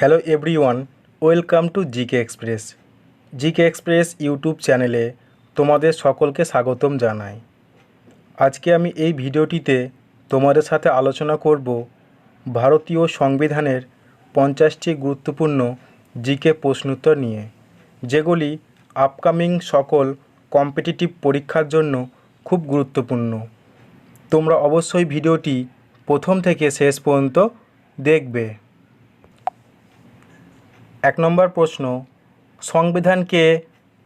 Hello everyone, welcome to GK express. GK express YouTube চ্যানেলে তোমাদের সকলকে স্বাগতম জানাই। আজকে আমি এই ভিডিওটিতে তোমাদের সাথে আলোচনা করব ভারতীয় সংবিধানের পঞ্চাশটি গুরুত্বপূর্ণ জিকে প্রশ্নোত্তর নিয়ে, যেগুলি আপকামিং সকল কম্পিটিটিভ পরীক্ষার জন্য খুব গুরুত্বপূর্ণ। তোমরা অবশ্যই ভিডিওটি প্রথম থেকে শেষ পর্যন্ত দেখবে। এক নম্বর প্রশ্ন সংবিধানকে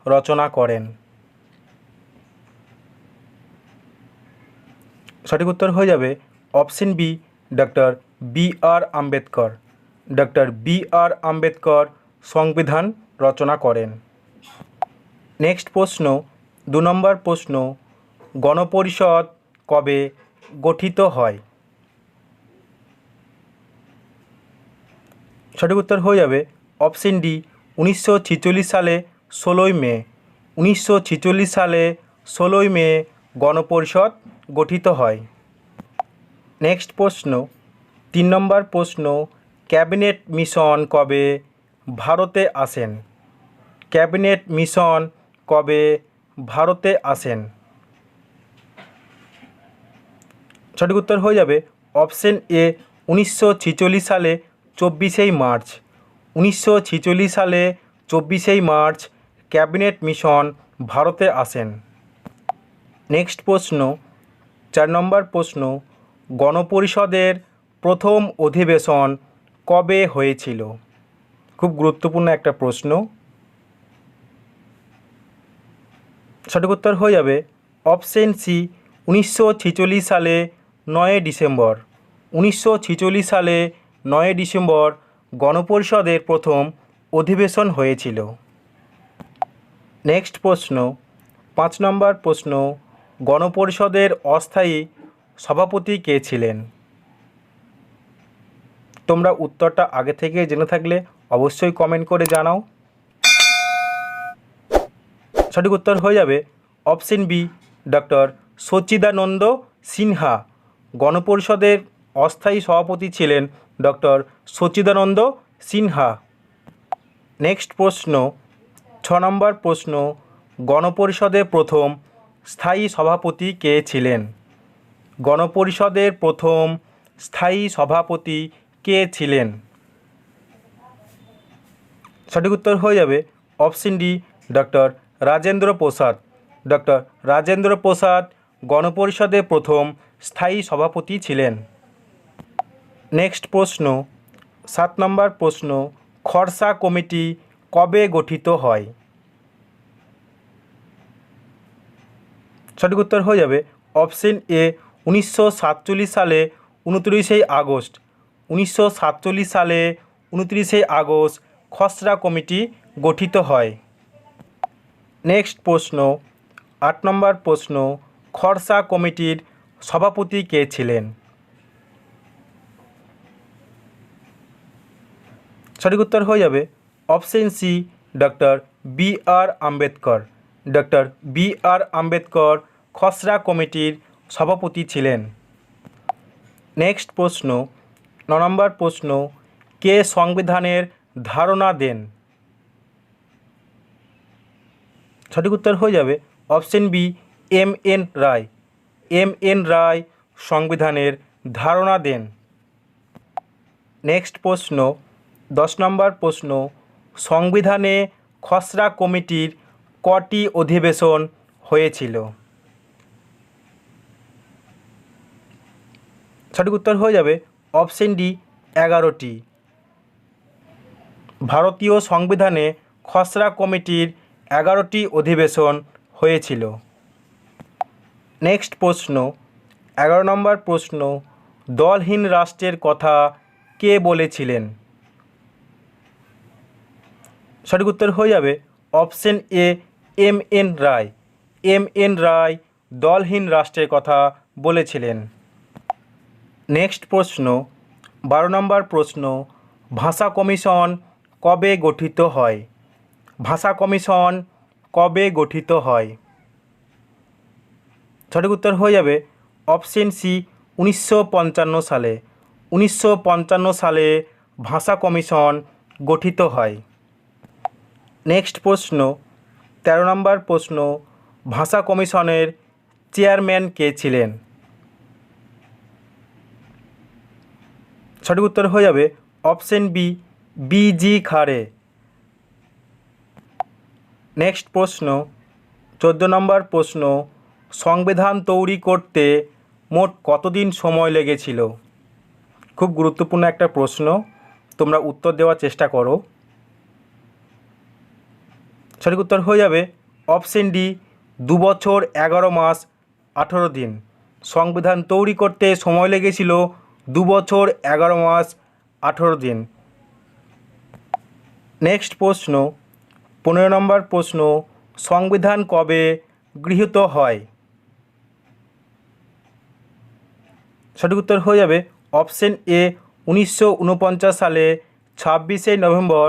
রচনা করেন? সঠিক উত্তর হয়ে যাবে option B, doctor B R Ambedkar. Doctor B R Ambedkar সংবিধান রচনা করেন। নেক্সট প্রশ্ন, দু নম্বর প্রশ্ন, গণপরিষদ কবে গঠিত হয়? সঠিক উত্তর হয়ে যাবে অপশন ডি, উনিশশো সালে ষোলোই মে। উনিশশো সালে ষোলোই মে গণপরিষদ গঠিত হয়। নেক্সট প্রশ্ন। তিন নম্বর প্রশ্ন, ক্যাবিনেট মিশন কবে ভারতে আসেন? ক্যাবিনেট মিশন কবে ভারতে আসেন? সঠিক উত্তর হয়ে যাবে অপশন এ, উনিশশো সালে চব্বিশেই মার্চ। উনিশশো সালে চব্বিশেই মার্চ ক্যাবিনেট মিশন ভারতে আসেন। নেক্সট প্রশ্ন, চার নম্বর প্রশ্ন, গণপরিষদের প্রথম অধিবেশন কবে হয়েছিল? খুব গুরুত্বপূর্ণ একটা প্রশ্ন। সঠিক উত্তর হয়ে যাবে অপশন সি, উনিশশো সালে নয় ডিসেম্বর। উনিশশো সালে নয় ডিসেম্বর গণপরিষদের প্রথম অধিবেশন হয়েছিল। নেক্সট প্রশ্ন, পাঁচ নম্বর প্রশ্ন, গণপরিষদের অস্থায়ী সভাপতি কে ছিলেন? তোমরা উত্তরটা আগে থেকে জেনে থাকলে অবশ্যই কমেন্ট করে জানাও। সঠিক উত্তর হয়ে যাবে option B doctor Sachchidananda Sinha. গণপরিষদের অস্থায়ী সভাপতি ছিলেন ডক্টর সচিদানন্দ সিনহা। নেক্সট প্রশ্ন, ছ নম্বর প্রশ্ন গণপরিষদের প্রথম স্থায়ী সভাপতি কে ছিলেন? গণপরিষদের প্রথম স্থায়ী সভাপতি কে ছিলেন? সঠিক উত্তর হয়ে যাবে option D, doctor Rajendra Prasad. Doctor Rajendra Prasad গণপরিষদের প্রথম স্থায়ী সভাপতি ছিলেন। নেক্সট প্রশ্ন, সাত নম্বর প্রশ্ন, খরসা কমিটি কবে গঠিত হয়? সঠিক উত্তর হয়ে যাবে অপশন এ, উনিশশো সাতচল্লিশ সালে উনত্রিশে আগস্ট। উনিশশো সাতচল্লিশ সালে উনত্রিশে আগস্ট খসড়া কমিটি গঠিত হয়। নেক্সট প্রশ্ন, আট নম্বর প্রশ্ন, খরসা কমিটির সভাপতি কে ছিলেন? সঠিক উত্তর হয়ে যাবে option C, doctor B R Ambedkar. Doctor B R Ambedkar খসড়া কমিটির সভাপতি ছিলেন। নেক্সট প্রশ্ন, ন নম্বর প্রশ্ন, কে সংবিধানের ধারণা দেন? সঠিক উত্তর হয়ে যাবে option B, M N Roy. M N Roy সংবিধানের ধারণা দেন। নেক্সট প্রশ্ন দশ নম্বর প্রশ্ন, সংবিধানে খসড়া কমিটির কটি অধিবেশন হয়েছিল? সঠিক উত্তর হয়ে যাবে অপশন ডি, এগারোটি। ভারতীয় সংবিধানে খসড়া কমিটির এগারোটি অধিবেশন হয়েছিল। নেক্সট প্রশ্ন, এগারো নম্বর প্রশ্ন, দলহীন রাষ্ট্রের কথা কে বলেছিলেন? সঠিক উত্তর হয়ে যাবে option A, M N Roy. M N Roy দলহীন রাষ্ট্রের কথা বলেছিলেন। নেক্সট প্রশ্ন, বারো নম্বর প্রশ্ন, ভাষা কমিশন কবে গঠিত হয়? ভাষা কমিশন কবে গঠিত হয়? সঠিক উত্তর হয়ে যাবে অপশন সি, উনিশশো পঞ্চান্ন সালে। উনিশশো পঞ্চান্ন সালে ভাষা কমিশন গঠিত হয়। নেক্সট প্রশ্ন, তেরো নম্বর প্রশ্ন, ভাষা কমিশনের চেয়ারম্যান কে ছিলেন? সঠিক উত্তর হয়ে যাবে option B BG Khare next প্রশ্ন, চোদ্দ নম্বর প্রশ্ন, সংবিধান তৈরি করতে মোট কতদিন সময় লেগেছিল? খুব গুরুত্বপূর্ণ একটা প্রশ্ন, তোমরা উত্তর দেওয়ার চেষ্টা করো। সঠিক উত্তর হয়ে যাবে অপশন ডি, দু বছর, এগারো মাস, আঠেরো দিন। সংবিধান তৈরি করতে সময় লেগেছিল দু বছর, এগারো মাস, আঠেরো দিন। নেক্সট প্রশ্ন, পনেরো নম্বর প্রশ্ন, সংবিধান কবে গৃহীত হয়? সঠিক উত্তর হয়ে যাবে অপশন এ, উনিশশো উনপঞ্চাশ সালে ছাব্বিশে নভেম্বর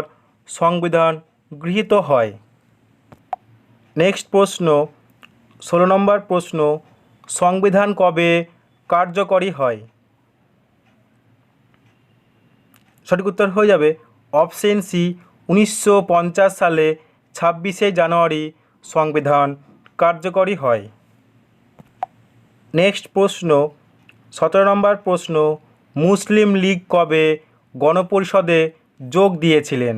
সংবিধান গৃহীত হয়। নেক্সট প্রশ্ন, ষোলো নম্বর প্রশ্ন, সংবিধান কবে কার্যকরী হয়? সঠিক উত্তর হয়ে যাবে অপশন সি, উনিশশো পঞ্চাশ সালে ছাব্বিশে জানুয়ারি সংবিধান কার্যকরী হয়। নেক্সট প্রশ্ন, সতেরো নম্বর প্রশ্ন, মুসলিম লীগ কবে গণপরিষদে যোগ দিয়েছিলেন?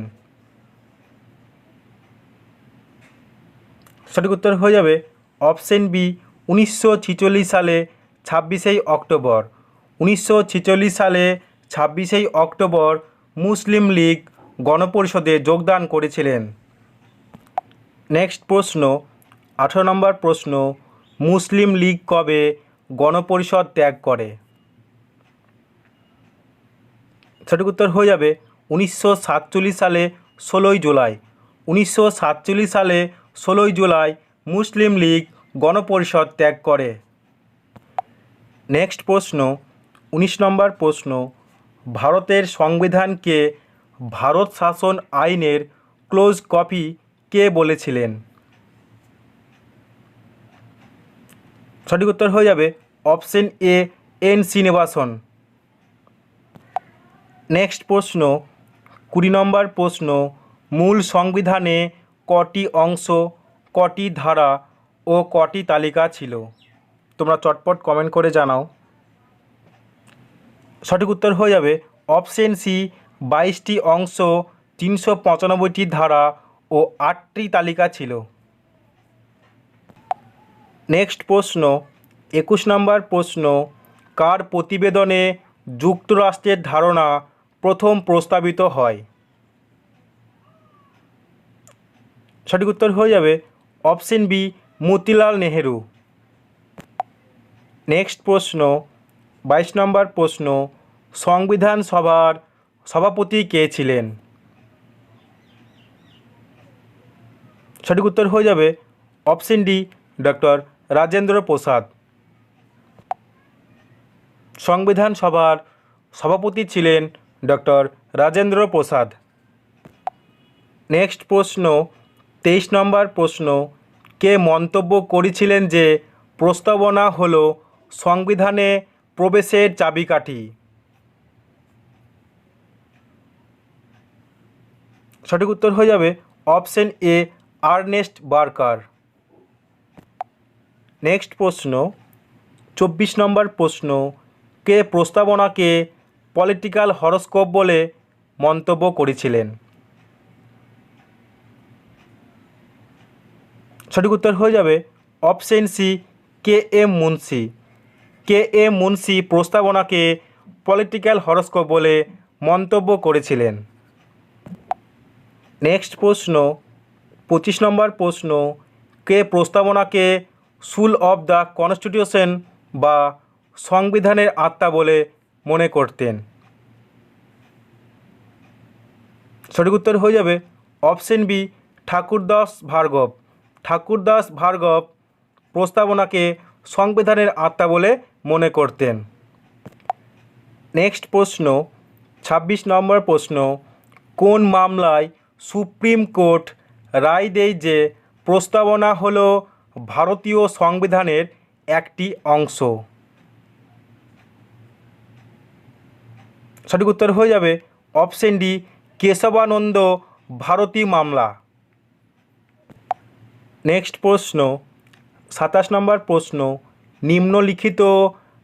সঠিক উত্তর হয়ে যাবে অপশন বি, উনিশশো সালে ছাব্বিশেই অক্টোবর। উনিশশো সালে ছাব্বিশেই অক্টোবর মুসলিম লীগ গণপরিষদে যোগদান করেছিলেন। নেক্সট প্রশ্ন, আঠারো নম্বর প্রশ্ন, মুসলিম লীগ কবে গণপরিষদ ত্যাগ করে? সঠিক উত্তর হয়ে যাবে উনিশশো সাতচল্লিশ সালে ষোলোই জুলাই। উনিশশো সাতচল্লিশ সালে ষোলোই জুলাই মুসলিম লীগ গণপরিষদ ত্যাগ করে। নেক্সট প্রশ্ন, উনিশ নম্বর প্রশ্ন, ভারতের সংবিধানকে ভারত শাসন আইনের ক্লোজ কপি কে বলেছিলেন? সঠিক উত্তর হয়ে যাবে option A, N Srinivasan. Next প্রশ্ন, কুড়ি নম্বর প্রশ্ন, মূল সংবিধানে কটি অংশ, কটি ধারা ও কটি তালিকা ছিল? তোমরা চটপট কমেন্ট করে জানাও। সঠিক উত্তর হয়ে যাবে অপশন সি বাইশটি অংশ, তিনশো পঁচানব্বইটি ধারা ও আটটি তালিকা ছিল। নেক্সট প্রশ্ন, একুশ নম্বর প্রশ্ন, কার প্রতিবেদনে যুক্তরাষ্ট্রের ধারণা প্রথম প্রস্তাবিত হয়? সঠিক উত্তর হয়ে যাবে option B, Motilal Nehru. Next প্রশ্ন, বাইশ নম্বর প্রশ্ন, সংবিধান সভার সভাপতি কে ছিলেন? সঠিক উত্তর হয়ে যাবে option D, doctor Rajendra Prasad. সংবিধান সভার সভাপতি ছিলেন ডক্টর রাজেন্দ্র প্রসাদ। নেক্সট প্রশ্ন তেইশ নম্বর প্রশ্ন, কে মন্তব্য করেছিলেন যে প্রস্তাবনা হল সংবিধানে প্রবেশের চাবিকাঠি? সঠিক উত্তর হয়ে যাবে option A, Ernest Barker. Next প্রশ্ন, চব্বিশ নম্বর প্রশ্ন, কে প্রস্তাবনাকে পলিটিক্যাল হরস্কোপ বলে মন্তব্য করেছিলেন? সঠিক উত্তর হয়ে যাবে option C, K M Munshi. K M Munshi প্রস্তাবনাকে political horoscope বলে মন্তব্য করেছিলেন। নেক্সট প্রশ্ন, পঁচিশ নম্বর প্রশ্ন, কে প্রস্তাবনাকে সুল অব দ্য কনস্টিটিউশন বা সংবিধানের আত্মা বলে মনে করতেন? সঠিক উত্তর হয়ে যাবে অপশন বি, ঠাকুরদাস ভার্গব। ঠাকুরদাস ভার্গব প্রস্তাবনাকে সংবিধানের আত্মা বলে মনে করতেন। নেক্সট প্রশ্ন, ছাব্বিশ নম্বর প্রশ্ন, কোন মামলায় সুপ্রিম কোর্ট রায় দেয় যে প্রস্তাবনা হলো ভারতীয় সংবিধানের একটি অংশ? সঠিক উত্তর হয়ে যাবে অপশন ডি, কেশবানন্দ ভারতী মামলা। নেক্সট প্রশ্ন, সাতাশ নম্বর প্রশ্ন, নিম্নলিখিত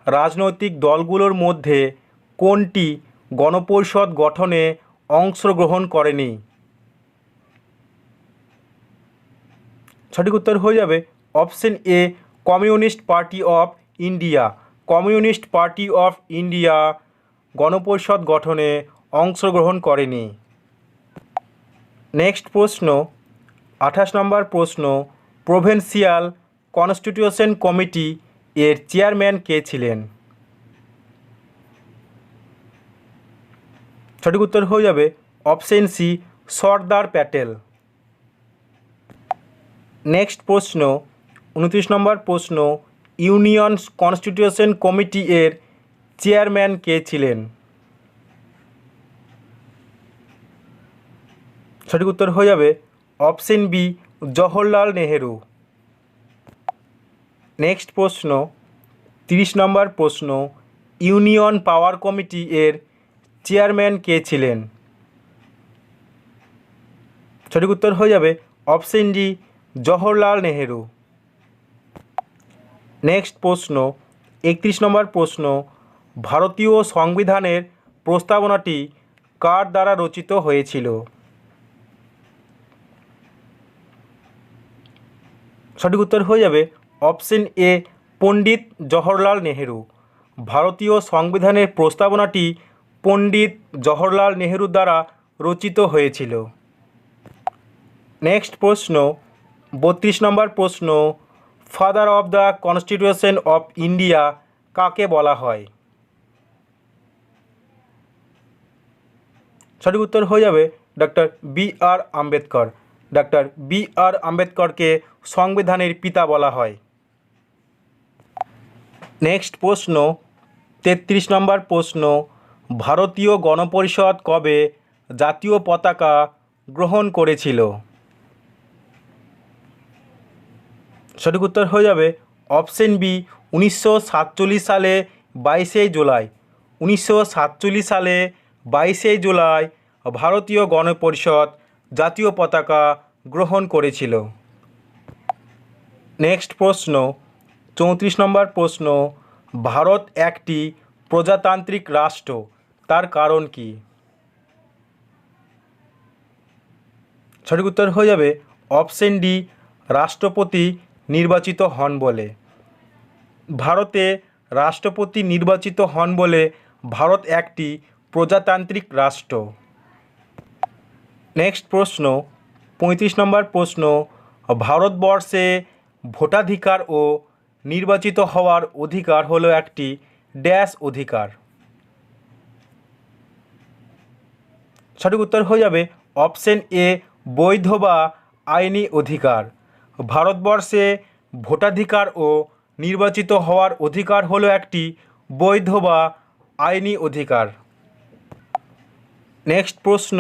রাজনৈতিক দলগুলোর মধ্যে কোনটি গণপরিষদ গঠনে অংশগ্রহণ করেনি? সঠিক উত্তর হয়ে যাবে option A, communist party of India. Communist party of India গণপরিষদ গঠনে অংশগ্রহণ করেনি। নেক্সট প্রশ্ন আঠাশ নম্বর প্রশ্ন, প্রভিন্সিয়াল কনস্টিটিউশন কমিটি এর চেয়ারম্যান কে ছিলেন? সঠিক উত্তর হয়ে যাবে option C, Sardar Patel. Next প্রশ্ন, উনত্রিশ নম্বর প্রশ্ন, ইউনিয়ন কনস্টিটিউশন কমিটি এর চেয়ারম্যান কে ছিলেন? সঠিক উত্তর হয়ে যাবে option B, Jawaharlal Nehru. Next প্রশ্ন, তিরিশ নম্বর প্রশ্ন, ইউনিয়ন পাওয়ার কমিটি এর চেয়ারম্যান কে ছিলেন? সঠিক উত্তর হয়ে যাবে option D, Jawaharlal Nehru. Next প্রশ্ন, একত্রিশ নম্বর প্রশ্ন, ভারতীয় সংবিধানের প্রস্তাবনাটি কার দ্বারা রচিত হয়েছিল? সঠিক উত্তর হয়ে যাবে অপশন এ, পণ্ডিত জওহরলাল নেহেরু। ভারতীয় সংবিধানের প্রস্তাবনাটি পণ্ডিত জওহরলাল নেহেরু দ্বারা রচিত হয়েছিল। নেক্সট প্রশ্ন, বত্রিশ নম্বর প্রশ্ন, father of the constitution of India কাকে বলা হয়? সঠিক উত্তর হয়ে যাবে doctor B R Ambedkar. Doctor B R আম্বেদকরকে সংবিধানের পিতা বলা হয়। নেক্সট প্রশ্ন, তেত্রিশ নম্বর প্রশ্ন, ভারতীয় গণপরিষদ কবে জাতীয় পতাকা গ্রহণ করেছিল? সঠিক উত্তর হয়ে যাবে অপশন বি, উনিশশো সাতচল্লিশ সালে বাইশে জুলাই। উনিশশো সাতচল্লিশ সালে বাইশে জুলাই ভারতীয় গণপরিষদ জাতীয় পতাকা গ্রহণ করেছিল। নেক্সট প্রশ্ন, চৌত্রিশ নম্বর প্রশ্ন, ভারত একটি প্রজাতান্ত্রিক রাষ্ট্র, তার কারণ কি? সঠিক উত্তর হয়ে যাবে অপশন ডি, রাষ্ট্রপতি নির্বাচিত হন বলে। ভারতে রাষ্ট্রপতি নির্বাচিত হন বলে ভারত একটি প্রজাতান্ত্রিক রাষ্ট্র। নেক্সট প্রশ্ন, পঁয়ত্রিশ নম্বর প্রশ্ন, ভারতবর্ষে ভোটাধিকার ও নির্বাচিত হওয়ার অধিকার হলো একটি ড্যাশ অধিকার। সঠিক উত্তর হয়ে যাবে অপশন এ, বৈধ বা আইনি অধিকার। ভারতবর্ষে ভোটাধিকার ও নির্বাচিত হওয়ার অধিকার হলো একটি বৈধ বা আইনি অধিকার। নেক্সট প্রশ্ন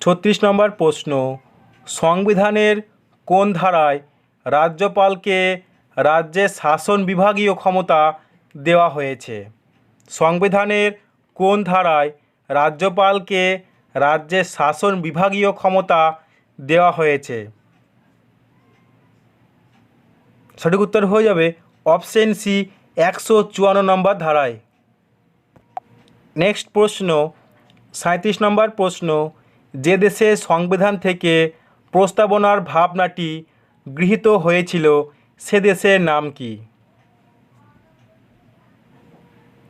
ছত্রিশ নম্বর প্রশ্ন, সংবিধানের কোন ধারায় রাজ্যপালকে রাজ্যের শাসন বিভাগীয় ক্ষমতা দেওয়া হয়েছে? সংবিধানের কোন ধারায় রাজ্যপালকে রাজ্যের শাসন বিভাগীয় ক্ষমতা দেওয়া হয়েছে? সঠিক উত্তর হয়ে যাবে অপশন সি, একশো চুয়ান্ন নম্বর ধারায়। নেক্সট প্রশ্ন সাঁত্রিশ নম্বর প্রশ্ন যে দেশে সংবিধান থেকে প্রস্তাবনার ভাবনাটি গৃহীত হয়েছিল, সে দেশের নাম কি?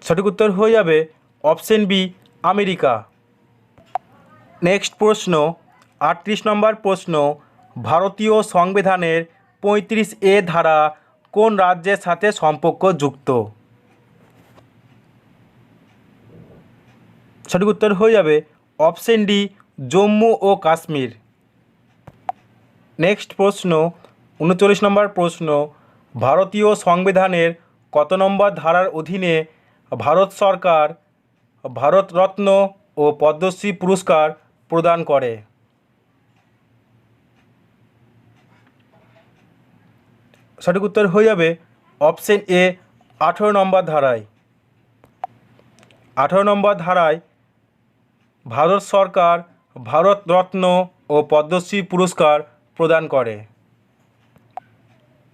সঠিক উত্তর হয়ে যাবে অপশন বি, আমেরিকা। নেক্সট প্রশ্ন, আটত্রিশ নম্বর প্রশ্ন, ভারতীয় সংবিধানের পঁয়ত্রিশ এ ধারা কোন রাজ্যের সাথে সম্পর্কযুক্ত সঠিক উত্তর হয়ে যাবে অপশন ডি জম্মু ও কাশ্মীর। নেক্সট প্রশ্ন, উনচল্লিশ নম্বর প্রশ্ন, ভারতীয় সংবিধানের কত নম্বর ধারার অধীনে ভারত সরকার ভারতরত্ন ও পদ্মশ্রী পুরস্কার প্রদান করে? সঠিক উত্তর হয়ে যাবে অপশন এ, আঠেরো নম্বর ধারায়। আঠেরো নম্বর ধারায় ভারত সরকার ভারতরত্ন ও পদ্মশ্রী পুরস্কার প্রদান করে।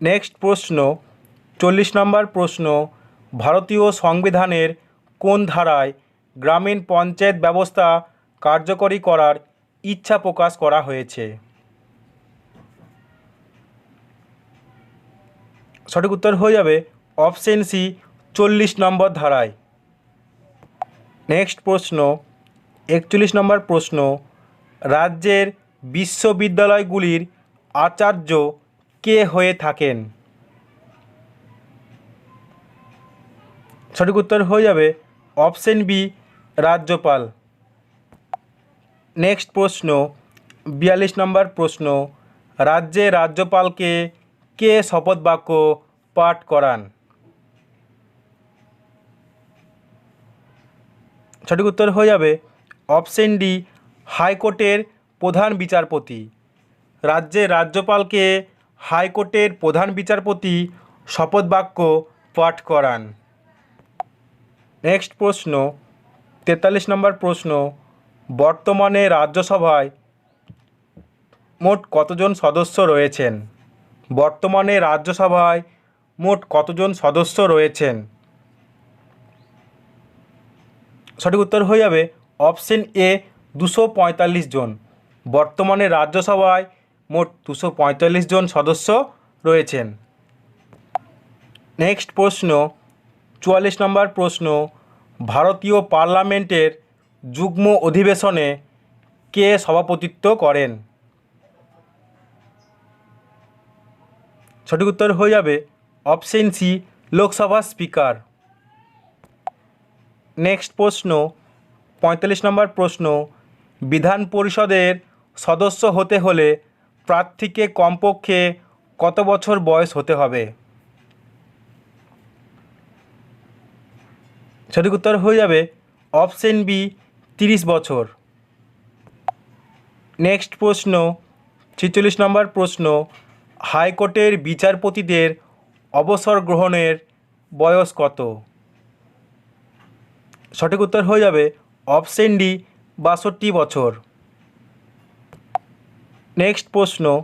নেক্সট প্রশ্ন, চল্লিশ নম্বর প্রশ্ন, ভারতীয় সংবিধানের কোন ধারায় গ্রামীণ পঞ্চায়েত ব্যবস্থা কার্যকরী করার ইচ্ছা প্রকাশ করা হয়েছে? সঠিক উত্তর হয়ে যাবে অপশন সি, চল্লিশ নম্বর ধারায়। নেক্সট প্রশ্ন, একচল্লিশ নম্বর প্রশ্ন রাজ্যের বিশ্ববিদ্যালয়গুলির আচার্য কে হয়ে থাকেন? সঠিক উত্তর হয়ে যাবে অপশন বি, রাজ্যপাল। নেক্সট প্রশ্ন, বিয়াল্লিশ নম্বর প্রশ্ন, রাজ্যে রাজ্যপালকে কে শপথ বাক্য পাঠ করান? সঠিক উত্তর হয়ে যাবে অপশন ডি হাইকোর্টের প্রধান বিচারপতি। রাজ্যের রাজ্যপালকে হাইকোর্টের প্রধান বিচারপতি শপথ বাক্য পাঠ করান। নেক্সট প্রশ্ন, তেতাল্লিশ নম্বর প্রশ্ন, বর্তমানে রাজ্যসভায় মোট কতজন সদস্য রয়েছেন? বর্তমানে রাজ্যসভায় মোট কতজন সদস্য রয়েছেন? সঠিক উত্তর হয়ে যাবে অপশন এ দুশো পঁয়তাল্লিশ জন। বর্তমানে রাজ্যসভায় মোট দুশো পঁয়তাল্লিশ জন সদস্য রয়েছেন। নেক্সট প্রশ্ন, চুয়াল্লিশ নম্বর প্রশ্ন, ভারতীয় পার্লামেন্টের যুগ্ম অধিবেশনে কে সভাপতিত্ব করেন? সঠিক উত্তর হয়ে যাবে option C, Lok Sabha speaker. Next প্রশ্ন, পঁয়তাল্লিশ নম্বর প্রশ্ন বিধান পরিষদের সদস্য হতে হলে প্রার্থীকে কমপক্ষে কত বছর বয়স হতে হবে? সঠিক উত্তর হয়ে যাবে অপশন বি, তিরিশ বছর। নেক্সট প্রশ্ন, ছেচল্লিশ নম্বর প্রশ্ন, হাইকোর্টের বিচারপতিদের অবসর গ্রহণের বয়স কত? সঠিক উত্তর হয়ে যাবে অপশন ডি বাষট্টি বছর। নেক্সট প্রশ্ন,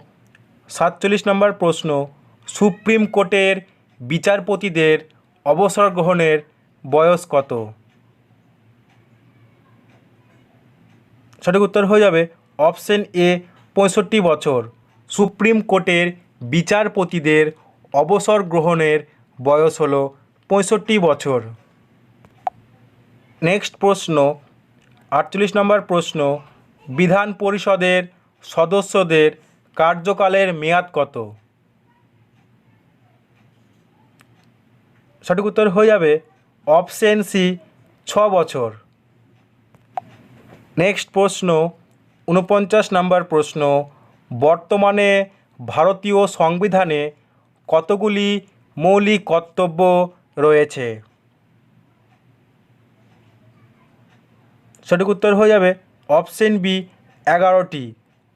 সাতচল্লিশ নম্বর প্রশ্ন, সুপ্রিম কোর্টের বিচারপতিদের অবসর গ্রহণের বয়স কত? সঠিক উত্তর হয়ে যাবে অপশন এ, পঁয়ষট্টি বছর। সুপ্রিম কোর্টের বিচারপতিদের অবসর গ্রহণের বয়স হল পঁয়ষট্টি বছর। নেক্সট প্রশ্ন আটচল্লিশ নম্বর প্রশ্ন, বিধান পরিষদের সদস্যদের কার্যকালের মেয়াদ কত? সঠিক উত্তর হয়ে যাবে অপশন সি, ছ বছর। নেক্সট প্রশ্ন উনপঞ্চাশ নম্বর প্রশ্ন, বর্তমানে ভারতীয় সংবিধানে কতগুলি মৌলিক কর্তব্য রয়েছে? সঠিক উত্তর হয়ে যাবে অপশন বি, এগারোটি।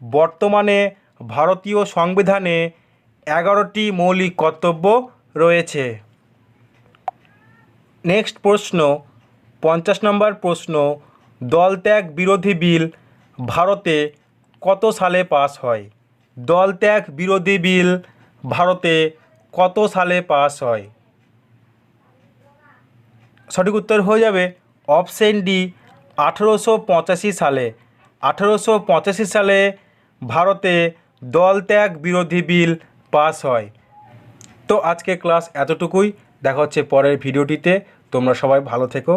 বর্তমানে ভারতীয় সংবিধানে এগারোটি মৌলিক কর্তব্য রয়েছে। নেক্সট প্রশ্ন, পঞ্চাশ নম্বর প্রশ্ন, দলত্যাগ বিরোধী বিল ভারতে কত সালে পাস হয়? দলত্যাগ বিরোধী বিল ভারতে কত সালে পাস হয়? সঠিক উত্তর হয়ে যাবে অপশন ডি আঠেরোশো পঁচাশি সালে, আঠেরোশো পঁচাশি সালে ভারতে দলত্যাগ বিরোধী বিল পাস হয়। তো আজকে ক্লাস এতটুকুই, দেখা হচ্ছে পরের ভিডিওটিতে। তোমরা সবাই ভালো থেকো।